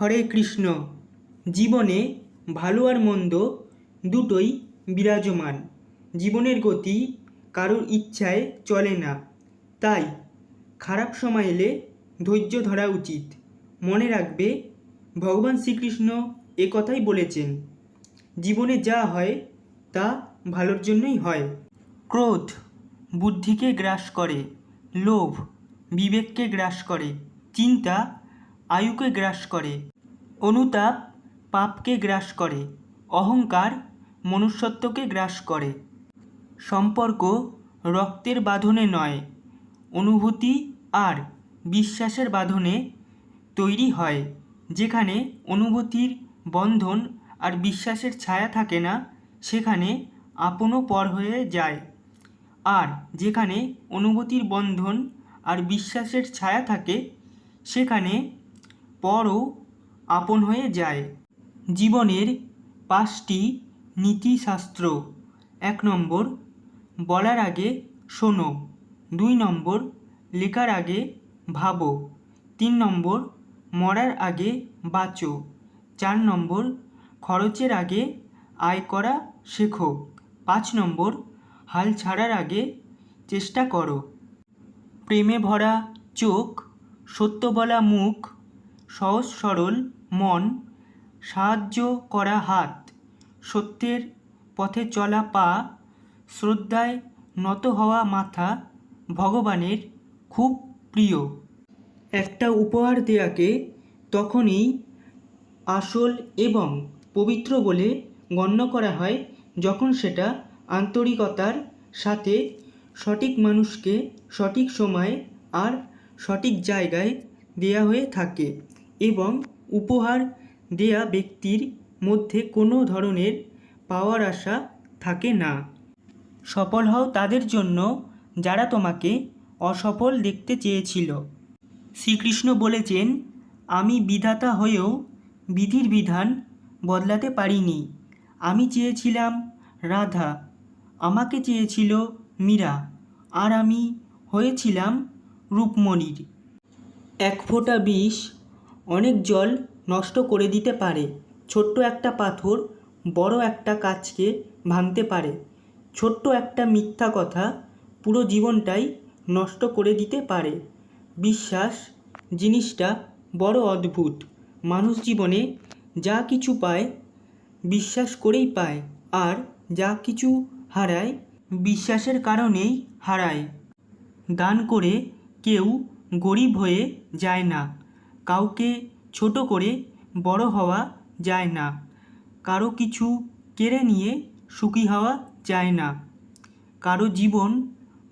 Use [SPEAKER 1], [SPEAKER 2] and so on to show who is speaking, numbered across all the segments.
[SPEAKER 1] হরে কৃষ্ণ। জীবনে ভালো আর মন্দ দুটোই বিরাজমান। জীবনের গতি কারোর ইচ্ছায় চলে না। তাই খারাপ সময় এলে ধৈর্য ধরা উচিত। মনে রাখবে, ভগবান শ্রীকৃষ্ণ এ কথাই বলেছেন, জীবনে যা হয়, তা ভালোর জন্যই হয়। ক্রোধ বুদ্ধিকে গ্রাস করে, লোভ বিবেককে গ্রাস করে, চিন্তা আয়ুকে গ্রাস করে, অনুতাপ পাপকে গ্রাস করে, অহংকার মনুষ্যত্বকে গ্রাস করে। সম্পর্ক রক্তের বাঁধনে নয়, অনুভূতি আর বিশ্বাসের বাঁধনে তৈরি হয়, যেখানে অনুভূতির বন্ধন আর বিশ্বাসের ছায়া থাকে না, সেখানে আপনও পর হয়ে যায়। আর যেখানে অনুভূতির বন্ধন আর বিশ্বাসের ছায়া থাকে, সেখানে পরও আপন হয়ে যায়। জীবনের পাঁচটি নীতিশাস্ত্র। এক নম্বর, বলার আগে শোনো। দুই নম্বর, লেখার আগে ভাবো। তিন নম্বর, মরার আগে বাঁচো। চার নম্বর, খরচের আগে আয় করা শেখো। পাঁচ নম্বর, হাল ছাড়ার আগে চেষ্টা করো। প্রেমে ভরা চোখ, সত্য বলা মুখ সহজ, সরল, মন, সাহায্য করা হাত, সত্যের পথে চলা পা, শ্রদ্ধায় নত হওয়া মাথা ভগবানের খুব প্রিয়। একটা উপহার দেয়াকে তখনই আসল এবং পবিত্র বলে গণ্য করা হয় যখন সেটা আন্তরিকতার সাথে সঠিক মানুষকে সঠিক সময় আর সঠিক জায়গায় দেয়া হয়ে থাকে। এবং উপহার দেয়া ব্যক্তির মধ্যে কোনো ধরনের পাওয়ার আশা থাকে না। সফল হও তাদের জন্য যারা তোমাকে অসফল দেখতে চেয়েছিল। শ্রীকৃষ্ণ বলেছেন, আমি বিধাতা হয়েও বিধির বিধান বদলাতে পারিনি। আমি চেয়েছিলাম রাধা, আমাকে চেয়েছিল মীরা, আর আমি হয়েছিলাম রূপমণির। এক ফোঁটা বিষ অনেক জল নষ্ট করে দিতে পারে। ছোট্ট একটা পাথর বড় একটা কাজকে ভাঙতে পারে। ছোট্ট একটা মিথ্যা কথা পুরো জীবনটাই নষ্ট করে দিতে পারে। বিশ্বাস জিনিসটা বড় অদ্ভুত। মানুষ জীবনে যা কিছু পায় বিশ্বাস করেই পায়, আর যা কিছু হারায় বিশ্বাসের কারণেই হারায়। দান করে কেউ গরিব হয়ে যায় না। কাউকে ছোট করে বড় হওয়া যায় না। কারও কিছু কেড়ে নিয়ে সুখী হওয়া যায় না। কারও জীবন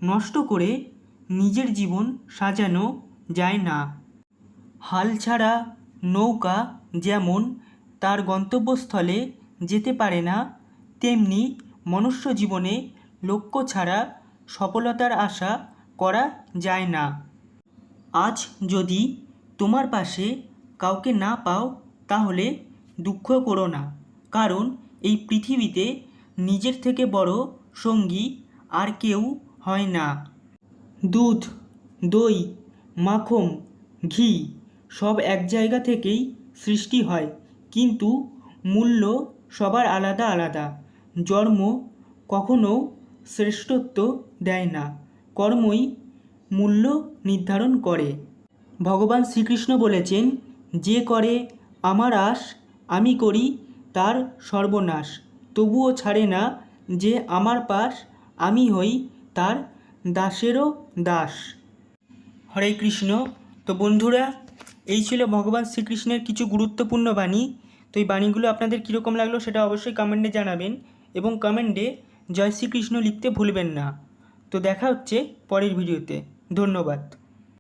[SPEAKER 1] নষ্ট করে নিজের জীবন সাজানো যায় না। হাল ছাড়া নৌকা যেমন তার গন্তব্যস্থলে যেতে পারে না, তেমনি মনুষ্য জীবনে লক্ষ্য ছাড়া সফলতার আশা করা যায় না। আজ যদি তোমার পাশে কাউকে না পাও তাহলে দুঃখ করো না। কারণ এই পৃথিবীতে নিজের থেকে বড় সঙ্গী আর কেউ হয় না। দুধ, দই, মাখন, ঘি সব এক জায়গা থেকেই সৃষ্টি হয়। কিন্তু মূল্য সবার আলাদা আলাদা। জন্ম কখনো শ্রেষ্ঠত্ব দেয় না। কর্মই মূল্য নির্ধারণ করে। ভগবান শ্রীকৃষ্ণ বলেছেন, যে করে আমার আশ, আমি করি, তার সর্বনাশ। তবুও ছাড়ে না যে আমার পাশ, আমি হই তার দাসেরও দাস। হরে কৃষ্ণ। তো বন্ধুরা, এই ছিল ভগবান শ্রীকৃষ্ণের কিছু গুরুত্বপূর্ণ বাণী। তো এই বাণীগুলো আপনাদের কীরকম লাগল সেটা অবশ্যই কমেন্টে জানাবেন এবং কমেন্টে জয় শ্রীকৃষ্ণ লিখতে ভুলবেন না। তো দেখা হচ্ছে পরের ভিডিওতে ধন্যবাদ।